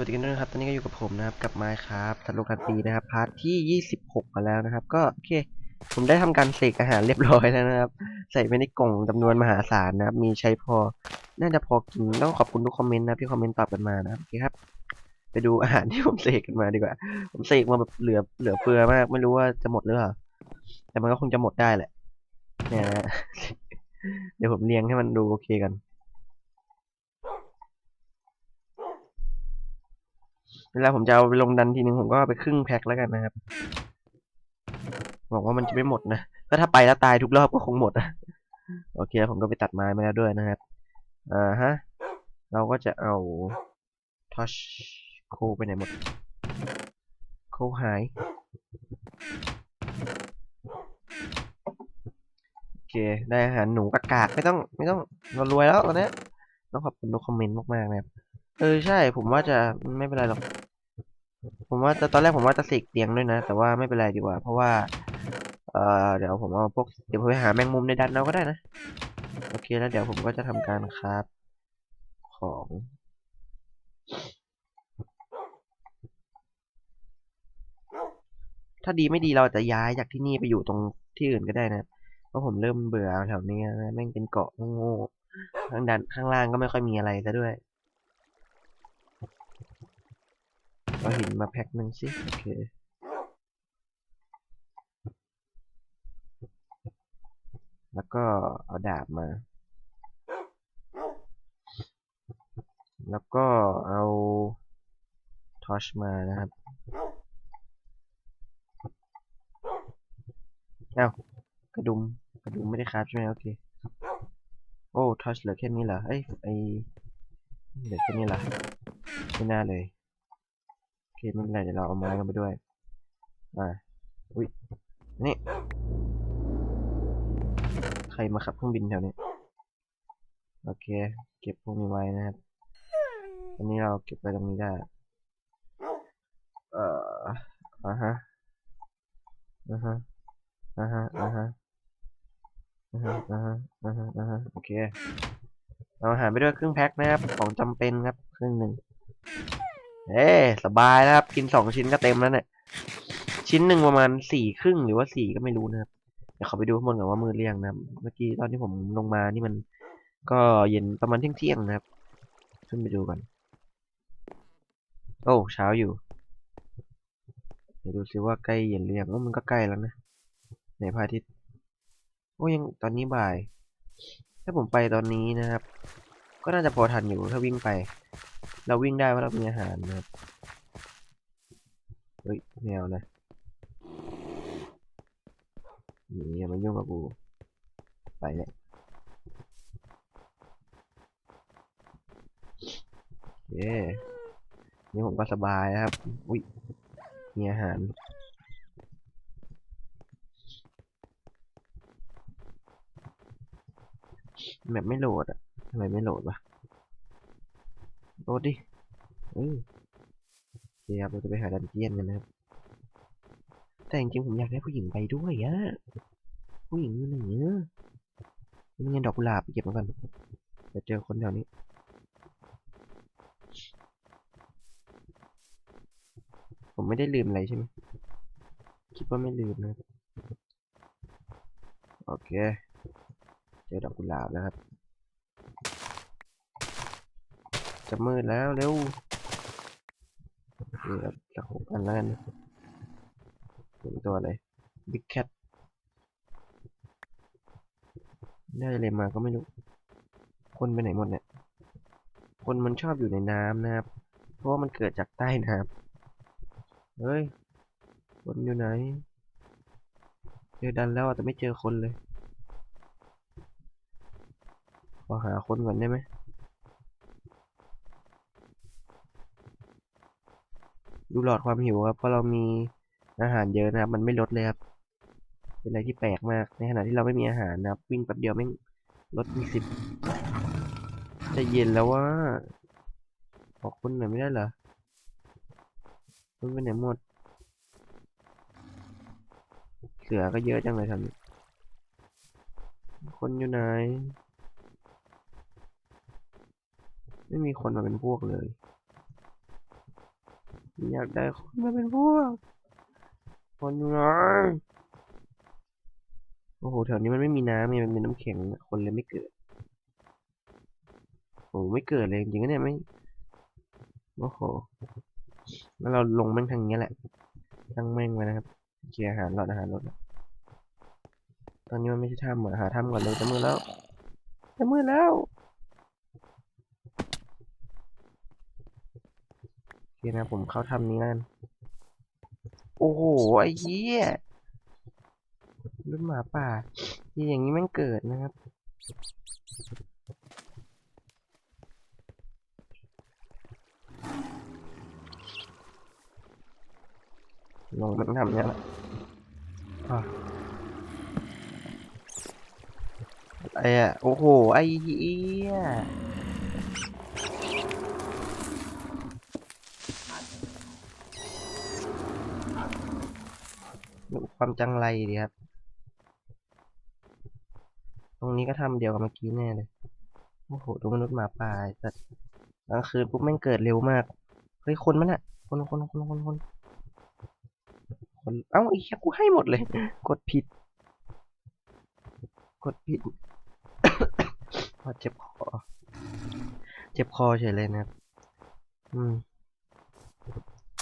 วัสดีกันด้วยนะครับ ตอนนี้ก็อยู่กับผมนะครับ กับไมค์ครับทัดโลกันตีนะครับ พาร์ทที่ 26มาแล้วนะครับ ก็โอเค ผมได้ทำการเสกอาหารเรียบร้อยแล้วนะครับ ใส่ไปในกล่องจำนวนมหาศาลนะครับ มีใช้พอ น่าจะพอกิน ต้องขอบคุณทุกคอมเมนต์นะที่คอมเมนต์ตอบกันมานะครับ โอเคครับ ไปดูอาหารที่ผมเสกกันมาดีกว่า ผมเสกมาแบบเหลือ เหลือเฟือมาก ไม่รู้ว่าจะหมดหรือเปล่า แต่มันก็คงจะหมดได้แหละ เนี่ย เดี๋ยวผมเรียงให้มันดูโอเคกัน เวลาผมจะเอาไปลงดันทีนึงผมก็ไปครึ่งแพ็คแล้วกันนะครับหวังว่ามันจะไม่หมดนะก็ถ้าไปแล้วตายทุกรอบก็คงหมดนะโอเคผมก็ไปตัดไม้มาแล้วด้วยนะครับอ่าฮะเราก็จะเอาทัชโคไปไหนหมด โคหายโอเคได้อาหารหนูกากากๆไม่ต้องไม่ต้องเรารวยแล้วตอนนี้ต้องขอบคุณทุกคอมเมนต์มากๆนะครับ เออใช่ ผมว่าจะไม่เป็นไรหรอก ผมว่าจะตอนแรกผมว่าจะเสกเตียงด้วยนะ แต่ว่าไม่เป็นไรดีกว่า เพราะว่า เอ่อเดี๋ยวผมเอาพวกเดี๋ยวผมไปหาแมงมุมในดันเอาก็ได้นะ โอเคแล้วเดี๋ยวผมก็จะทำการคราฟของถ้าดีไม่ดีเราจะย้ายจากที่นี่ไปอยู่ตรงที่อื่นก็ได้นะ เพราะผมเริ่มเบื่อแถวนี้นะแม่งเป็นเกาะโง่ข้างดันข้างล่างก็ไม่ค่อยมีอะไรซะด้วย เอาหินมาแพ็คหนึ่งสิ โอเคแล้วก็เอาดาบมา แล้วก็เอาทอชมานะครับเอ้ากระดุม กระดุมไม่ได้คราฟใช่ไหมโอเค โอ้ ทอชเหลือแค่นี้เหรอ เอ้ย ไอเหลือแค่นี้เหรอไม่น่าเลย เคไม่เป็นไรเดี๋ยวเราเอาไม้กันไปด้วยอ่าอุ้ยนี่ใครมาขับเครื่องบินแถวนี้โอเค เก็บพวกนี้ไว้นะครับอันนี้เราเก็บไว้ตรงนี้ได้เอ่ออ่าฮะอ่าฮะอ่าฮะอ่าฮะอ่าฮะอ่าฮะอ่าฮะอ่าฮะโอเค เราหาไปด้วยครึ่งแพ็คนะครับ ของจำเป็นครับครึ่งหนึ่ง เอ้สบายแล้วครับ กินสองชิ้นก็เต็มแล้วเนี่ย ชิ้นหนึ่งประมาณสี่ครึ่งหรือว่าสี่ก็ไม่รู้นะครับเดี๋ยวขาไปดูข้างบนก่อนว่ามืดหรือยังนะเมื่อกี้ตอนที่ผมลงมานี่มัน ก็เย็นประมาณเที่ยงเที่ยงนะครับ ขึ้นไปดูก่อนโอ้เช้าอยู่ เดี๋ยวดูซิว่าใกล้เย็นหรือยังโอ้มันก็ใกล้แล้วนะไหนพระอาทิตย์โอ้ยังตอนนี้บ่าย ถ้าผมไปตอนนี้นะครับ ก็น่าจะพอทันอยู่ถ้าวิ่งไป เราวิ่งได้ว่าเรามีอาหารนะครับเฮ้ยแมวนะนี่อย่ามายุ่งกับกูไปเลยโอเนี่ผมก็สบายนะครับ อุ้ยมีอาหารแบบไม่โหลดอะ ทำไมไม่โหลดวะโหลดดิเออโอเคครับเราจะไปหาดันเจียนกันนะครับ แต่จริงๆผมอยากได้ผู้หญิงไปด้วยอะผู้หญิงอยู่ไหนเนี่ยนี่ไงดอกกุหลาบไปเก็บมาก่อนเดี๋ยวเจอคนแถวนี้ผมไม่ได้ลืมอะไรใช่ไหมคิดว่าไม่ลืมนะ โอเค เจอดอกกุหลาบแล้วครับ จะมืดแล้วเร็วนี่ครับสักหกอันแล้วกันเป็นตัวอะไร Big Cat ได้อะไรมาก็ไม่รู้ คนไปไหนหมดเนี่ย คนมันชอบอยู่ในน้ำนะครับ เพราะว่ามันเกิดจากใต้น้ำเฮ้ย คนอยู่ไหน เจอดันแล้วแต่ไม่เจอคนเลย ขอหาคนก่อนได้ไหม ดูหลอดความหิวครับเพราะเรามีอาหารเยอะนะครับ มันไม่ลดเลยครับ เป็นอะไรที่แปลกมาก ในขณะที่เราไม่มีอาหารนะครับ วิ่งแป๊บเดียวแม่ลดมีสิบจะเย็นแล้วว่าขอคุณหน่อยไม่ได้เหรอคุณไปไหนหมด เสือก็เยอะจังเลยทำนี้คนอยู่ไหน ไม่มีคนมาเป็นพวกเลย อยากได้คนมาเป็นพวก คนอยู่ไหนโอ้โหแถวนี้มันไม่มีน้ำไงมันเป็นน้ำแข็งคนเลยไม่เกิดโอ้ไม่เกิดเลยจริงๆเนี่ยไม่โอ้โหแล้วเราลงแม่งทางนี้แหละตั้งแม่งไว้นะครับเคลียร์อาหารหลอดอาหารรถตอนนี้มันไม่ใช่ถ้ำเหมือนหาถ้ำก่อนเลยจะมืดแล้วจะมืดแล้วโอ เคนะผมเข้าถ้ำนี้นั่นโอ้โห ไอ้เหี้ยรุ่นหมาป่าที่อย่างนี้แม่งเกิดนะครับลงมันทำเนี้ยแหละอะไอ้อะโอ้โห ไอ้เหี้ย ความจังไรดีครับ ตรงนี้ก็ทำเดียวกับเมื่อกี้แน่เลย โอ้โหดูมนุษย์หมาป่าสัตว์กลางคืนปุ๊บแม่งเกิดเร็วมาก เฮ้ย คนมันอะคนคนคนคนคนคนเอ้าไอ้เหี้ยกูให้หมดเลย กดผิด กดผิดพอเจ็บคอ เจ็บคอเฉยเลยนะครับ อืม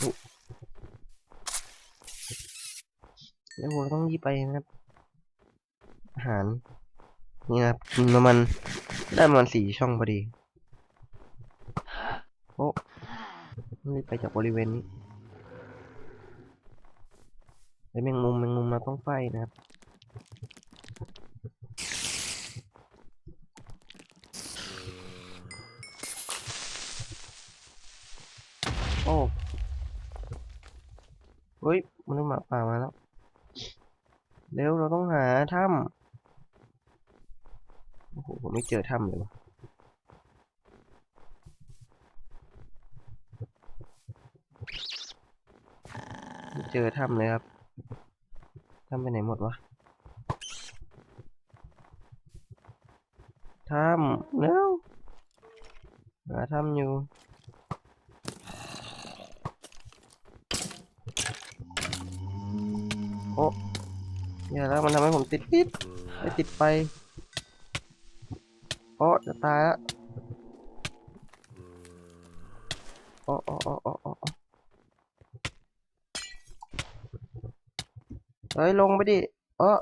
อุ๊ แล้วเราต้องรีบไปนะครับอาหาร นี่นะครับกินประมาณได้ประมาณสี่ช่องพอดีโอ้รีบไปจากบริเวณนี้ไอ้แมงมุมแมงมุมเราต้องไฟนะครับโอ้เฮ้ยมันมาป่ามาแล้ว เร็วเราต้องหาถ้ำโอ้โหผมไม่เจอถ้ำเลยวะไม่เจอถ้ำเลยครับถ้ำไปไหนหมดวะถ้ำเร็วหาถ้ำอยู่ อย่าแล้วมันทำให้ผมติดพิษไม่ติดไปโอ้จะตายละโอ้โอ้โอ้โอ้โอ้โอ้เฮ้ยลงไปดิเออ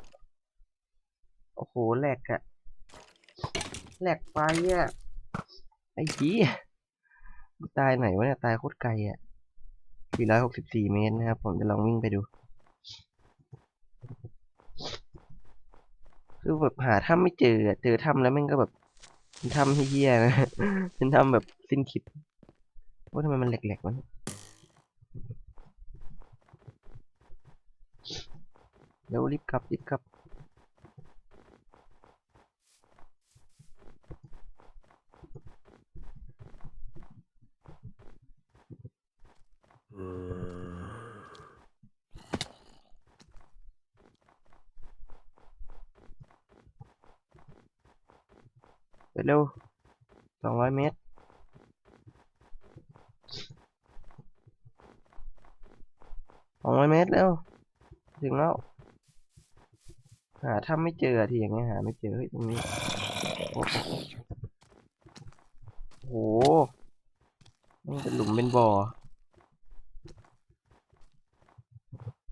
โอ้โหแหลกอะแหลกไปอะไอ้ขี้ตายไหนวะเนี่ย ตายโคตรไกลอะ464 เมตรนะครับ ผมจะลองวิ่งไปดู คือแบบหาถ้ำไม่เจอเจอถ้ำแล้วมันก็แบบเป็นถ้ำเฮี้ยนะเป็นถ้ำแบบสิ้นคิดว่าทำไมมันแหลกๆวะเดี๋ยวรีบกลับรีบกลับ เร็วสองร้อยเมตร สองร้อยเมตรเร็ว ถึงแล้ว หาถ้ำไม่เจอทีอย่างเงี้ยหาไม่เจอเฮ้ยตรงนี้ โอ้โหมันเป็นหลุมเป็นบ่อ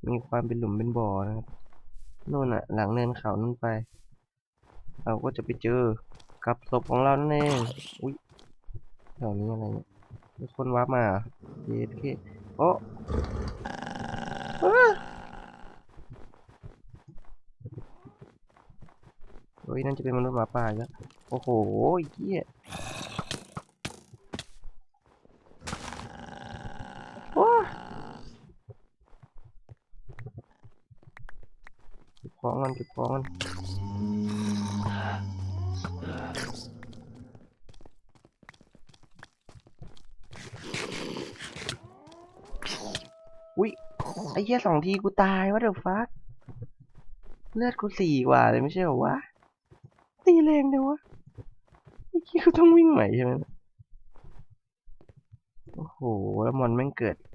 มีความเป็นหลุมเป็นบ่อนะครับนู่นน่ะหลังเนินเขานู่นไป เราก็จะไปเจอ กับศพของเรานั่นเองอุ้ยแถวนี้อะไรเนี่ยมีคนว้ามาเหรอเย็ดเคโอ้อ้าเฮ้ยนั่นจะเป็นมนุษย์หมาป่าอีกแล้วโอ้โหเหี้ยโอ้เก็บของกันเก็บของกัน อุ้ยไอ้เหี้ยสองทีกูตายวะเดี๋ยวฟักเลือดกูสี่กว่าเลยไม่ใช่เหรอวะ ตีแรงเดียววะไอ้เหี้ยกูต้องวิ่งใหม่ใช่ไหมโอ้โหแล้วมอนแม่งเกิด